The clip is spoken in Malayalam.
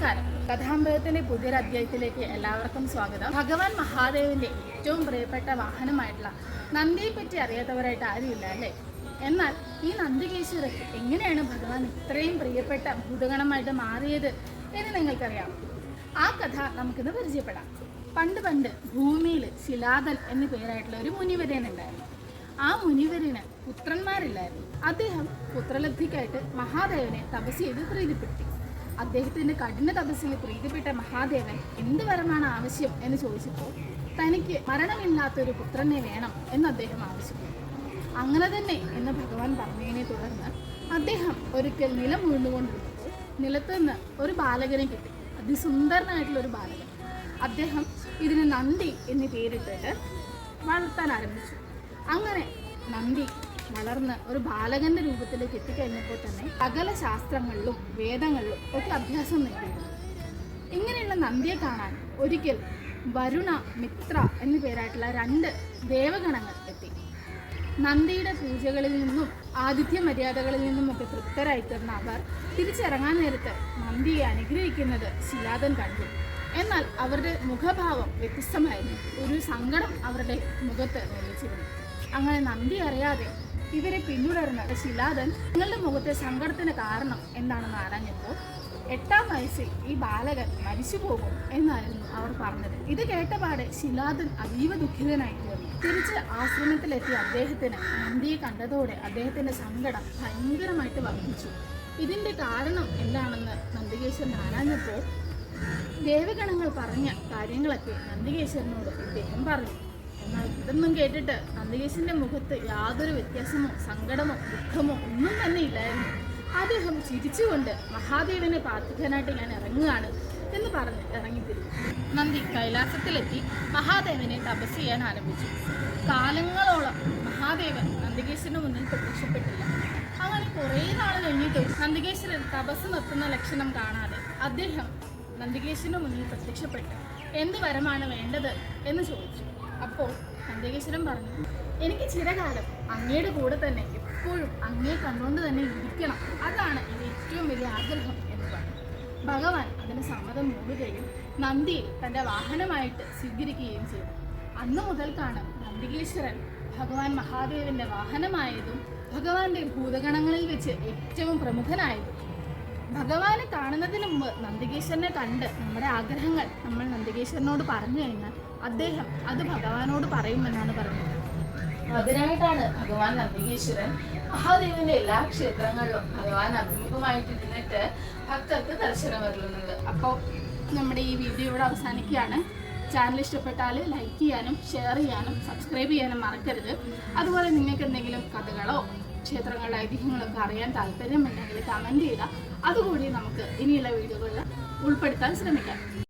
നമസ്കാരം. കഥാമൃഗത്തിന്റെ പുതിയൊരു അധ്യായത്തിലേക്ക് എല്ലാവർക്കും സ്വാഗതം. ഭഗവാൻ മഹാദേവന്റെ ഏറ്റവും പ്രിയപ്പെട്ട വാഹനമായിട്ടുള്ള നന്ദിയെ പറ്റി അറിയാത്തവരായിട്ട് ആരുമില്ല അല്ലേ? എന്നാൽ ഈ നന്ദികേശ്വരൻ എങ്ങനെയാണ് ഭഗവാൻ ഇത്രയും പ്രിയപ്പെട്ട ഭൂതഗണമായിട്ട് മാറിയത് എന്ന് നിങ്ങൾക്കറിയാം. ആ കഥ നമുക്കിന്ന് പരിചയപ്പെടാം. പണ്ട് പണ്ട് ഭൂമിയിൽ ശിലാദൻ എന്ന പേരായിട്ടുള്ള ഒരു മുനിവരൻ ഉണ്ടായിരുന്നു. ആ മുനിവരന് പുത്രന്മാരില്ലായിരുന്നു. അദ്ദേഹം പുത്രലബ്ധിക്കായിട്ട് മഹാദേവനെ തപസ് ചെയ്ത് പ്രീതിപ്പെടുത്തി. അദ്ദേഹത്തിന്റെ കഠിന തപസ്സിൽ പ്രീതിപ്പെട്ട മഹാദേവൻ എന്ത് വരമാണ് ആവശ്യം എന്ന് ചോദിച്ചപ്പോൾ തനിക്ക് മരണമില്ലാത്തൊരു പുത്രനെ വേണം എന്ന് അദ്ദേഹം ആവശ്യപ്പെട്ടു. അങ്ങനെ തന്നെ എന്ന് ഭഗവാൻ പറഞ്ഞതിനെ തുടർന്ന് അദ്ദേഹം ഒരിക്കൽ നിലം വീണ്ടുകൊണ്ടിരുന്നപ്പോൾ നിലത്ത് നിന്ന് ഒരു ബാലകനെ കിട്ടി. അതിസുന്ദരനായിട്ടുള്ള ഒരു ബാലകൻ. അദ്ദേഹം ഇതിന് നന്ദി എന്ന് പേരിട്ടിട്ട് വളർത്താൻ ആരംഭിച്ചു. അങ്ങനെ നന്ദി വളർന്ന് ഒരു ബാലകന്റെ രൂപത്തിലേക്ക് എത്തിക്കഴിഞ്ഞപ്പോൾ തന്നെ സകല ശാസ്ത്രങ്ങളിലും വേദങ്ങളിലും ഒക്കെ അഭ്യാസം നേടിയിരുന്നു ഇങ്ങനെയുള്ള നന്ദിയെ കാണാൻ ഒരിക്കൽ വരുണ മിത്ര എന്നു പേരായിട്ടുള്ള രണ്ട് ദേവഗണങ്ങൾ എത്തി. നന്ദിയുടെ പൂജകളിൽ നിന്നും ആതിഥ്യ മര്യാദകളിൽ നിന്നുമൊക്കെ തൃപ്തരായി തീർന്ന അവർ തിരിച്ചിറങ്ങാൻ നേരത്ത് നന്ദിയെ അനുഗ്രഹിക്കുന്നത് ശിലാദൻ കണ്ടു. എന്നാൽ അവരുടെ മുഖഭാവം വ്യത്യസ്തമായിരുന്നു. ഒരു സങ്കടം അവരുടെ മുഖത്ത് നിർമ്മിച്ചിരുന്നു അങ്ങനെ നന്ദി അറിയാതെ ഇവരെ പിന്തുടർന്ന ശിലാദൻ നിങ്ങളുടെ മുഖത്തെ സങ്കടത്തിന് കാരണം എന്താണെന്ന് ആരാഞ്ഞപ്പോൾ എട്ടാം വയസ്സിൽ ഈ ബാലകൻ മരിച്ചു പോകും എന്നായിരുന്നു അവർ പറഞ്ഞത്. ഇത് കേട്ടപാടെ ശിലാദൻ അതീവ ദുഃഖിതനായി തീർന്നു. തിരിച്ച് ആശ്രമത്തിലെത്തിയ അദ്ദേഹത്തിന് നന്ദിയെ കണ്ടതോടെ അദ്ദേഹത്തിന്റെ സങ്കടം ഭയങ്കരമായിട്ട് വർദ്ധിച്ചു. ഇതിന്റെ കാരണം എന്താണെന്ന് നന്ദികേശ്വരൻ ആരാഞ്ഞപ്പോൾ ദേവഗണങ്ങൾ പറഞ്ഞ കാര്യങ്ങളൊക്കെ നന്ദികേശ്വരനോട് ഇദ്ദേഹം പറഞ്ഞു. ഇതൊന്നും കേട്ടിട്ട് നന്ദികേശന്റെ മുഖത്ത് യാതൊരു വ്യത്യാസമോ സങ്കടമോ ദുഃഖമോ ഒന്നും തന്നെ ഇല്ലായിരുന്നു. അദ്ദേഹം ചിരിച്ചുകൊണ്ട് മഹാദേവനെ പ്രാർത്ഥിക്കാനായിട്ട് ഞാൻ ഇറങ്ങുകയാണ് എന്ന് പറഞ്ഞ് ഇറങ്ങിത്തിരുന്നു നന്ദി കൈലാസത്തിലെത്തി മഹാദേവനെ തപസ് ചെയ്യാൻ ആരംഭിച്ചു. കാലങ്ങളോളം മഹാദേവൻ നന്ദികേശ്വരന് മുന്നിൽ പ്രത്യക്ഷപ്പെട്ടില്ല. അങ്ങനെ കുറേ നാൾ കഴിഞ്ഞിട്ടും നന്ദികേശ്വരൻ തപസ് നിർത്തുന്ന ലക്ഷണം കാണാതെ അദ്ദേഹം നന്ദികേശ്വരന് മുന്നിൽ പ്രത്യക്ഷപ്പെട്ടു. എന്ത് വരമാണ് വേണ്ടത് എന്ന് ചോദിച്ചു. അപ്പോൾ നന്ദികേശ്വരൻ പറഞ്ഞു എനിക്ക് ചിരകാലം അങ്ങയുടെ കൂടെ തന്നെ എപ്പോഴും അങ്ങയെ കണ്ടുകൊണ്ട് തന്നെ ഇരിക്കണം. അതാണ് എന്റെ ഏറ്റവും വലിയ ആഗ്രഹം എന്ന് പറഞ്ഞു. ഭഗവാൻ അതിന് സമ്മതം മൂടുകയും നന്ദിയെ തന്റെ വാഹനമായിട്ട് സ്വീകരിക്കുകയും ചെയ്തു. അന്ന് മുതൽക്കാണ് നന്ദികേശ്വരൻ ഭഗവാൻ മഹാദേവന്റെ വാഹനമായതും ഭഗവാന്റെ ഭൂതഗണങ്ങളിൽ വെച്ച് ഏറ്റവും പ്രമുഖനായതും ഭഗവാനെ കാണുന്നതിന് മുമ്പ് നന്ദികേശ്വരനെ കണ്ട് നമ്മുടെ ആഗ്രഹങ്ങൾ നമ്മൾ നന്ദികേശ്വരനോട് പറഞ്ഞു കഴിഞ്ഞാൽ അദ്ദേഹം അത് ഭഗവാനോട് പറയുമെന്നാണ് പറഞ്ഞത്. അതിനായിട്ടാണ് ഭഗവാൻ നന്ദികേശ്വരൻ മഹാദേവിന്റെ എല്ലാ ക്ഷേത്രങ്ങളിലും ഭഗവാൻ അഭിമുഖമായിട്ട് ഇരുന്നിട്ട് ഭക്തർക്ക് ദർശനം വരുന്നത് അപ്പോൾ നമ്മുടെ ഈ വീഡിയോ ഇവിടെ അവസാനിക്കുകയാണ്. ചാനൽ ഇഷ്ടപ്പെട്ടാൽ ലൈക്ക് ചെയ്യാനും ഷെയർ ചെയ്യാനും സബ്സ്ക്രൈബ് ചെയ്യാനും മറക്കരുത്. അതുപോലെ നിങ്ങൾക്ക് എന്തെങ്കിലും കഥകളോ ക്ഷേത്രങ്ങളുടെ ഐതിഹ്യങ്ങളൊക്കെ അറിയാൻ താല്പര്യമുണ്ടെങ്കിൽ കമന്റ് ചെയ്യുക അതുകൂടി നമുക്ക് ഇനിയുള്ള വീഡിയോകളിൽ ഉൾപ്പെടുത്താൻ ശ്രമിക്കാം.